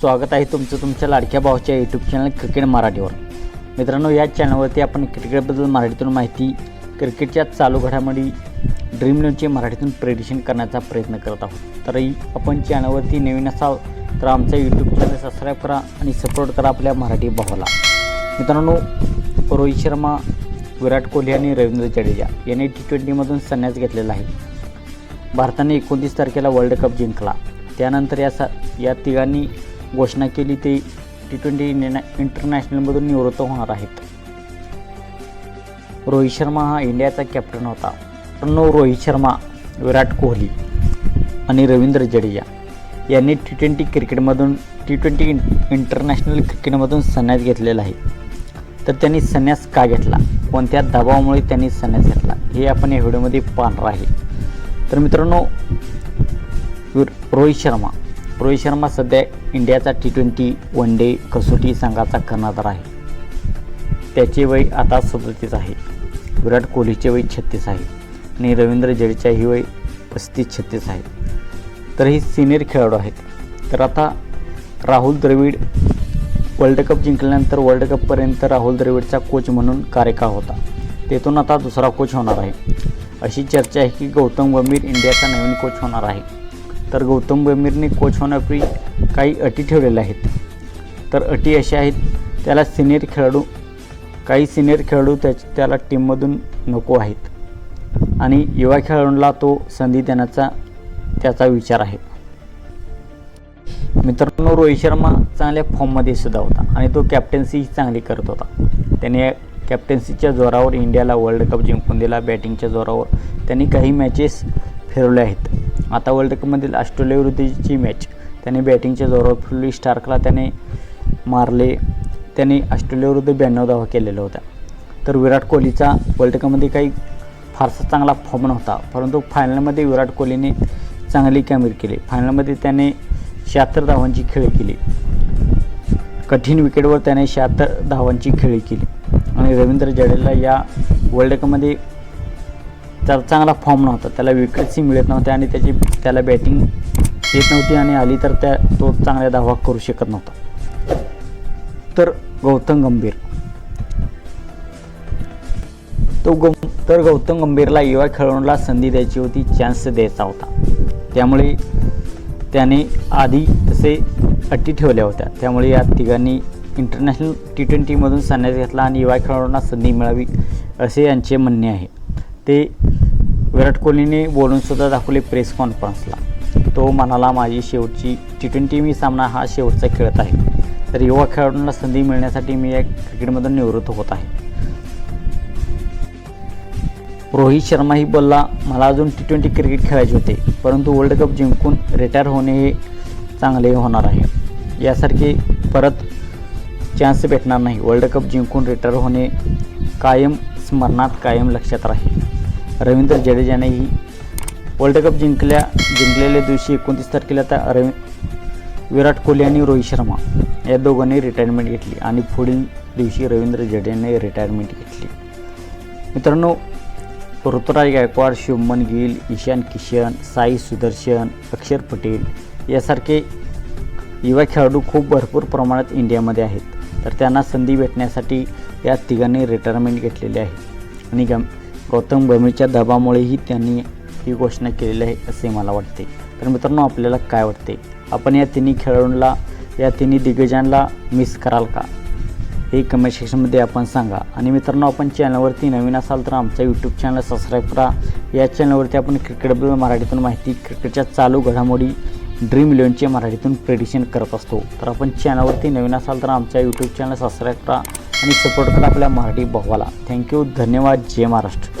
स्वागत आहे तुमचं तुमच्या लाडक्या भावाच्या यूट्यूब चॅनल क्रिकेट मराठीवर. मित्रांनो या चॅनलवरती आपण क्रिकेटबद्दल मराठीतून माहिती क्रिकेटच्या चालू घडामोडी ड्रीम इलेव्हनचे मराठीतून प्रेडिशन करण्याचा प्रयत्न करत आहोत. तरी आपण चॅनलवरती नवीन असाल तर आमचा यूट्यूब चॅनल सबस्क्राईब करा आणि सपोर्ट करा आपल्या मराठी भावाला मित्रांनो रोहित शर्मा विराट कोहली आणि रवींद्र जडेजा यांनी टी ट्वेंटीमधून संन्यास घेतलेला आहे. भारताने एकोणतीस तारखेला वर्ल्ड कप जिंकला. त्यानंतर या सा या तिघांनी घोषणा केली ते टी ट्वेंटी इंटरनॅशनलमधून निवृत्त होणार आहेत. रोहित शर्मा हा इंडियाचा कॅप्टन होता. प्रणव रोहित शर्मा विराट कोहली आणि रवींद्र जडेजा यांनी टी ट्वेंटी क्रिकेटमधून टी ट्वेंटी इंटरनॅशनल क्रिकेटमधून संन्यास घेतलेला आहे. तर त्यांनी संन्यास का घेतला? कोणत्या दबावामुळे त्यांनी संन्यास घेतला? हे आपण या व्हिडिओमध्ये पाहणार आहे. तर मित्रांनो रोहित शर्मा रोहित शर्मा सध्या इंडियाचा टी ट्वेंटी वन डे कसोटी संघाचा कर्णधार आहे. त्याचे वय आता सदतीस आहे. विराट कोहलीचे वय छत्तीस आहे आणि रवींद्र जडेजाही वय पस्तीस छत्तीस आहे. तर ही सिनियर खेळाडू आहेत. तर आता राहुल द्रविड वर्ल्ड कप जिंकल्यानंतर वर्ल्ड कपपर्यंत राहुल द्रविडचा कोच म्हणून कार्यकाळ होता. तेथून आता दुसरा कोच होणार आहे. अशी चर्चा आहे की गौतम गंभीर इंडियाचा नवीन कोच होणार आहे. तर गौतम गंभीरने कोच होण्यापूर्वी काही अटी ठेवलेल्या आहेत. तर अटी अशा आहेत त्याला सिनियर खेळाडू काही सिनियर खेळाडू त्या त्याला टीममधून नको आहेत. आणि युवा खेळाडूंना तो संधी देण्याचा त्याचा विचार आहे. मित्रांनो रोहित शर्मा चांगल्या फॉर्ममध्ये सुद्धा होता आणि तो कॅप्टन्सीही चांगली करत होता. त्याने कॅप्टन्सीच्या जोरावर इंडियाला वर्ल्ड कप जिंकून दिला बॅटिंगच्या जोरावर. त्यांनी काही मॅचेस फिरवले आहेत. आता वर्ल्ड कपमधील ऑस्ट्रेलियाविरुद्धची मॅच त्याने बॅटिंगच्या जोरावर फुल्ली. स्टार्कला त्याने मारले. त्याने ऑस्ट्रेलियाविरुद्ध ब्याण्णव धावा केलेल्या होत्या. तर विराट कोहलीचा वर्ल्ड कपमध्ये काही फारसा चांगला फॉर्म नव्हता. परंतु फायनलमध्ये विराट कोहलीने चांगली कामगिरी केली. फायनलमध्ये त्याने शहात्तर धावांची खेळी केली. कठीण विकेटवर त्याने शहात्तर धावांची खेळी केली. आणि रवींद्र जडेजा या वर्ल्ड कपमध्ये त्याचा चांगला फॉर्म नव्हता. त्याला विकेट्सही मिळत नव्हत्या आणि त्याची त्याला बॅटिंग येत नव्हती आणि आली तर त्या तो चांगल्या धावा करू शकत नव्हता. तर गौतम गंभीर. तो गौ तर गौतम गंभीरला युवा खेळाडूला संधी द्यायची होती चान्स द्यायचा होता. त्यामुळे त्याने आधी तसे अटी ठेवल्या होत्या. त्यामुळे या तिघांनी इंटरनॅशनल टी ट्वेंटीमधून संन्यास घेतला आणि युवा खेळाडूंना संधी मिळावी असे यांचे म्हणणे आहे. ते विराट कोहलीने बोलूनसुद्धा दाखवले प्रेस कॉन्फरन्सला तो म्हणाला माझी शेवटची टी ट्वेंटी मी सामना हा शेवटचा खेळत आहे. तर युवा खेळाडूंना संधी मिळण्यासाठी मी या क्रिकेटमधून निवृत्त होत आहे. रोहित शर्माही बोलला मला अजून टी ट्वेंटी क्रिकेट खेळायचे होते परंतु वर्ल्ड कप जिंकून रिटायर होणे हे चांगले होणार आहे. यासारखे परत चान्स भेटणार नाही. वर्ल्ड कप जिंकून रिटायर होणे कायम स्मरणात कायम लक्षात राहील. रवींद्र जडेजानेही वर्ल्ड कप जिंकल्या जिंकलेल्या दिवशी एकोणतीस तारखेला त्या रवी विराट कोहली आणि रोहित शर्मा या दोघांनी रिटायरमेंट घेतली आणि पुढील दिवशी रवींद्र जडेजाने रिटायरमेंट घेतली. मित्रांनो ऋतुराज गायकवाड शुभमन गिल ईशान किशन साई सुदर्शन अक्षर पटेल यासारखे युवा खेळाडू खूप भरपूर प्रमाणात इंडियामध्ये आहेत. तर त्यांना संधी भेटण्यासाठी या तिघांनी रिटायरमेंट घेतलेली आहे. आणि गम गौतम गंभीरच्या दबामुळेही त्यांनी ही घोषणा केलेली आहे असे मला वाटते. तर मित्रांनो आपल्याला काय वाटते? आपण या तिन्ही खेळाडूंना या तिन्ही दिग्गजांना मिस कराल का? हे कमेंट सेक्शनमध्ये आपण सांगा. आणि मित्रांनो आपण चॅनलवरती नवीन असाल तर आमचा यूट्यूब चॅनल सबस्क्राईब करा. या चॅनलवरती आपण क्रिकेटबद्दल मराठीतून माहिती क्रिकेटच्या चालू घडामोडी ड्रीम इलेवनचे मराठीतून प्रेडिशन करत असतो. तर आपण चॅनलवरती नवीन असाल तर आमच्या यूट्यूब चॅनल सबस्क्राईब करा आणि सपोर्ट करा आपल्या मराठी भावाला. थँक्यू धन्यवाद. जय महाराष्ट्र.